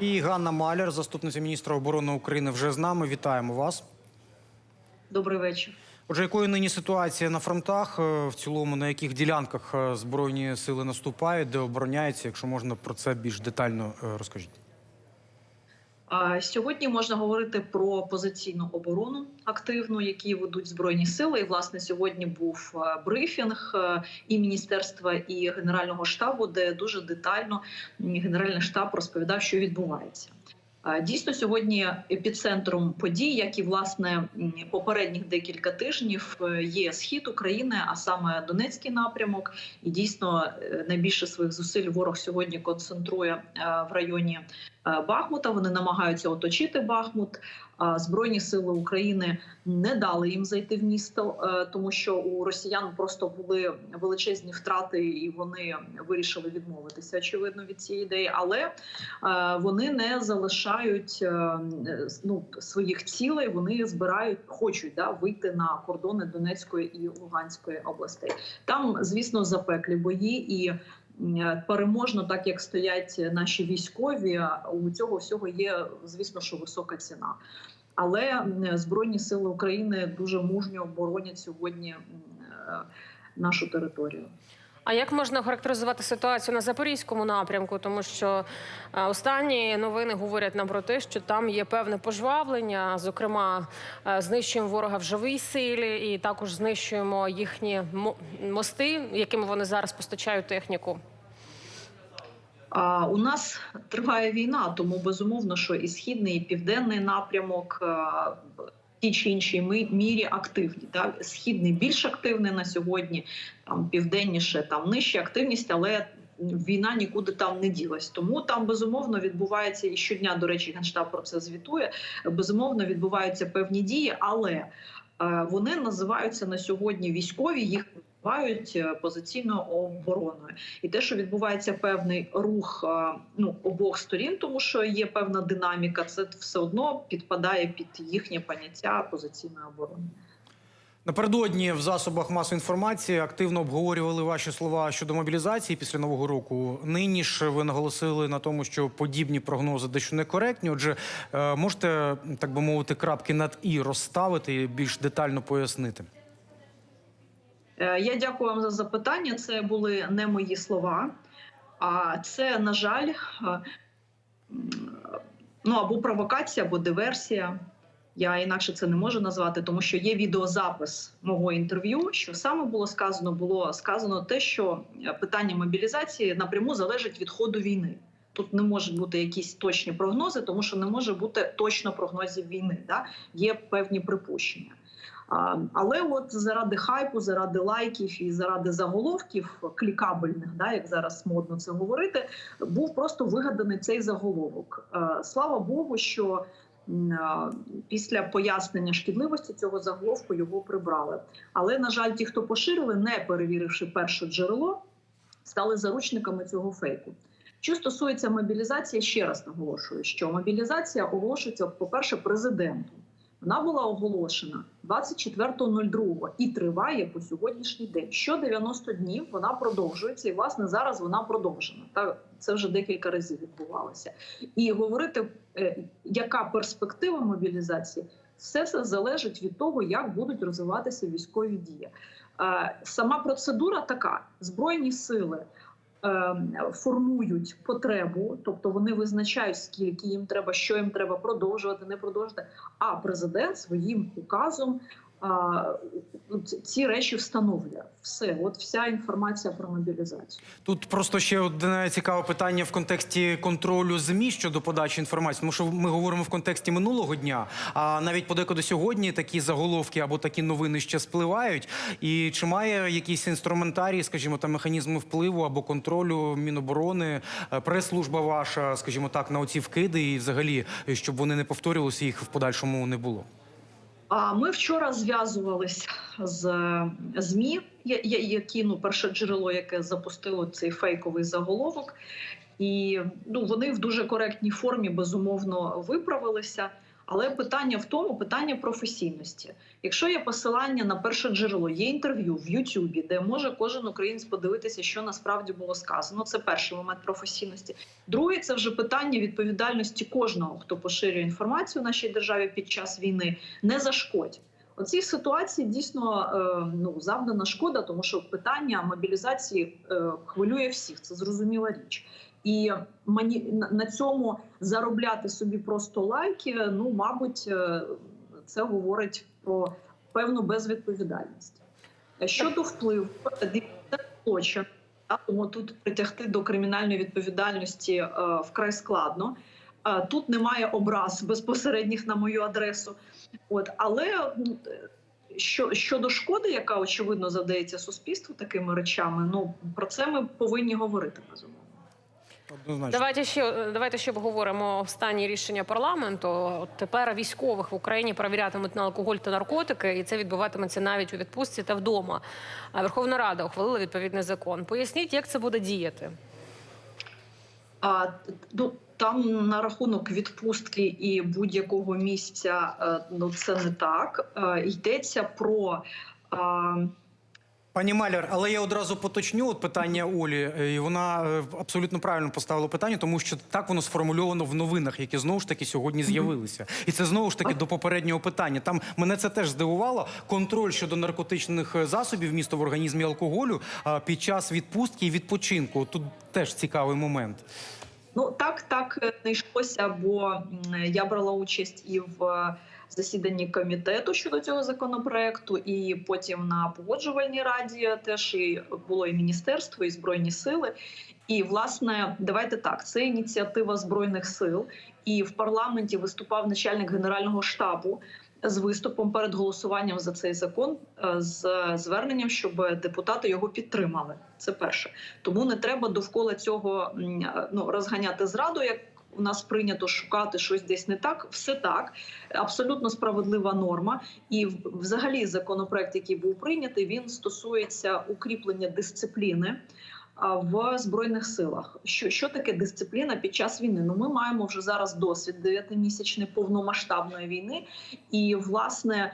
І Ганна Маляр, заступниця міністра оборони України, вже з нами. Вітаємо вас. Добрий вечір. Отже, якою нині ситуація на фронтах? Е, В цілому, на яких ділянках е, збройні сили наступають, де обороняються? Якщо можна про це більш детально е, розкажіть. Сьогодні можна говорити про позиційну оборону активну, які ведуть збройні сили. І власне сьогодні був е, брифінг е, і міністерства, і генерального штабу, де дуже детально генеральний штаб розповідав, що відбувається. Дійсно, сьогодні епіцентром подій, як і власне попередніх декілька тижнів, е, є схід України, а саме Донецький напрямок. І дійсно найбільше своїх зусиль ворог сьогодні концентрує в районі Бахмута. Вони намагаються оточити Бахмут. А Збройні сили України не дали їм зайти в місто, е, тому що у росіян просто були величезні втрати, і вони вирішили відмовитися очевидно від цієї ідеї. Але е, вони не залишають е, ну, своїх цілей. Вони збирають, хочуть да, вийти на кордони Донецької і Луганської областей. Там, звісно, запеклі бої і. М, Переможно, так як стоять наші військові, у цього всього є, звісно, що висока ціна. Але збройні сили України дуже мужньо боронять сьогодні е, нашу територію. А як можна характеризувати ситуацію на запорізькому напрямку? Тому що е, останні новини говорять нам про те, що там є певне пожвавлення. Зокрема, е, знищуємо ворога в живій силі, і також знищуємо їхні мости, якими вони зараз постачають техніку. У нас триває війна, тому безумовно, що і східний, і південний напрямок е, тій чи іншій мірі активні. Да? Східний більш активний на сьогодні, там південніше, там нижча активність, але війна нікуди там не ділась. Тому там безумовно відбувається і щодня. До речі, генштаб про це звітує. Безумовно, відбуваються певні дії, але е, вони називаються на сьогодні військові. Їх називають е, позиційною обороною і те, що відбувається певний рух е, ну обох сторін, тому що є певна динаміка, це все одно підпадає під їхнє поняття позиційної оборони. Напередодні в засобах масової інформації активно обговорювали ваші слова щодо мобілізації після нового року. Нині ж ви наголосили на тому, що подібні прогнози дещо некоректні. Отже, е, можете так би мовити, крапки над і розставити і більш детально пояснити. Е, Я дякую вам за запитання. Це були не мої слова, а це, на жаль, е, ну або провокація, або диверсія. Я інакше це не можу назвати, тому що є відеозапис мого інтерв'ю. Що саме було сказано? Було сказано те, що е, питання мобілізації напряму залежить від ходу війни. Тут не можуть бути якісь точні прогнози, тому що не може бути точно прогнозів війни. Да? Є певні припущення. Але от заради хайпу, заради лайків і заради заголовків клікабельних, да, як зараз модно це говорити, був просто вигаданий цей заголовок. Е, Слава Богу, що після пояснення шкідливості цього заголовку його прибрали. Але на жаль, ті, хто поширили, не перевіривши перше джерело, стали заручниками цього фейку. Що стосується мобілізації, ще раз наголошую, що мобілізація оголошується, по-перше, президентом. Вона була оголошена 24.02 і триває по сьогоднішній день. Що 90 днів вона продовжується, і власне зараз вона продовжена. Та це вже декілька разів відбувалося. І говорити, е, яка перспектива мобілізації, все це залежить від того, як будуть розвиватися військові дії. Е, Сама процедура така: збройні сили формують потребу, тобто вони визначають, скільки їм треба, що їм треба продовжувати, не продовжувати. А президент своїм указом ці речі встановлює. Все, от вся інформація про мобілізацію. Тут просто ще одне цікаве питання в контексті контролю змі щодо подачі інформації. Тому що ми говоримо в контексті минулого дня, а навіть подекуди сьогодні такі заголовки або такі новини ще спливають. І чи має якісь інструментарії, скажімо, та механізми впливу або контролю Міноборони, е, прес-служба ваша, скажімо так, на оці вкиди, і взагалі, щоб вони не повторювалися, їх в подальшому не було. А ми вчора зв'язувались з змі, які ну перше джерело, яке запустило цей фейковий заголовок, і ну вони в дуже коректній формі безумовно виправилися. Але питання в тому, питання професійності. Якщо є посилання на перше джерело, є інтерв'ю в Ютубі, де може кожен українець подивитися, що насправді було сказано. Це перший момент професійності. Другий це вже питання відповідальності кожного, хто поширює інформацію в нашій державі під час війни. Не зашкодь. У ситуації дійсно е, ну завдана шкода, тому що питання мобілізації е, хвилює всіх. Це зрозуміла річ. І мані на- цьому заробляти собі просто лайки. Ну, мабуть, е, це говорить про певну безвідповідальність. Е, Щодо впливу, це злочин. Тому тут притягти до кримінальної відповідальності е, вкрай складно. Тут немає образ безпосередніх на мою адресу. От, але що, щодо шкоди, яка очевидно завдається суспільству такими речами, ну про це ми повинні говорити безумовно. Однозначно. Давайте ще давайте ще обговоримо останні рішення парламенту. От тепер військових в Україні перевірятимуть на алкоголь та наркотики, і це відбуватиметься навіть у відпустці та вдома. А Верховна Рада ухвалила відповідний закон. Поясніть, як це буде діяти. А ну, там на рахунок відпустки і будь-якого місця, е, ну це не так. Е, Йдеться про. е, Пані Маляр, але я одразу поточню от питання Олі, е, і вона е, абсолютно правильно поставила питання, тому що так воно сформульовано в новинах, які знову ж таки сьогодні з'явилися. І це знову ж таки до попереднього питання. Там мене це теж здивувало. Контроль щодо наркотичних е, засобів місто в організмі алкоголю під час відпустки і відпочинку. Тут теж цікавий момент. Ну так, так не йшлося, бо я брала участь і в засіданні комітету щодо цього законопроекту, і потім на погоджувальній раді теж і було і міністерство, і збройні сили. І власне, давайте так, це ініціатива збройних сил, і в парламенті виступав начальник генерального штабу. З виступом перед голосуванням за цей закон е, з зверненням, щоб депутати його підтримали. Це перше. Тому не треба довкола цього е, ну, розганяти зраду, як у нас прийнято шукати щось десь не так. Все так, абсолютно справедлива норма. І взагалі законопроект, який був прийнятий, він стосується укріплення дисципліни. В збройних силах, що, що таке дисципліна під час війни? Ну, ми маємо вже зараз досвід дев'ятимісячної повномасштабної війни, і власне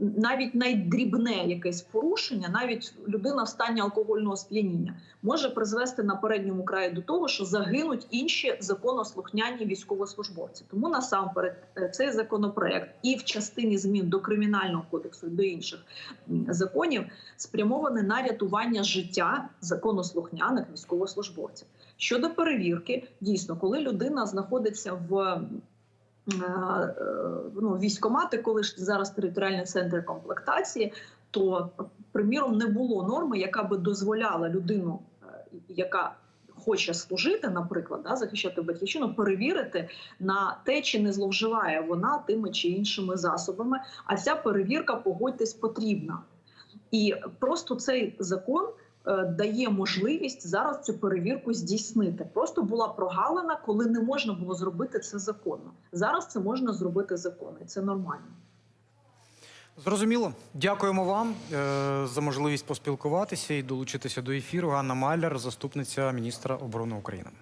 навіть найдрібне якесь порушення, навіть людина в стані алкогольного сп'яніння, може призвести на передньому краї до того, що загинуть інші законослухняні військовослужбовці. Тому насамперед е, цей законопроект і в частині змін до кримінального кодексу і до інших законів спрямований на рятування життя законослухняних військовослужбовців. Щодо перевірки, дійсно, коли людина знаходиться в е, е, ну, військомати, коли ж зараз територіальні центри комплектації, то приміром не було норми, яка би дозволяла людину, е, яка хоче служити, наприклад, да, захищати батьківщину, перевірити на те, чи не зловживає вона тими чи іншими засобами. А ця перевірка, погодьтесь, потрібна. І просто цей закон е, дає можливість зараз цю перевірку здійснити. Просто була прогалина, коли не можна було зробити це законно. Зараз це можна зробити законно, і це нормально. Зрозуміло. Дякуємо вам е, за можливість поспілкуватися і долучитися до ефіру. Ганна Маляр, заступниця міністра оборони України.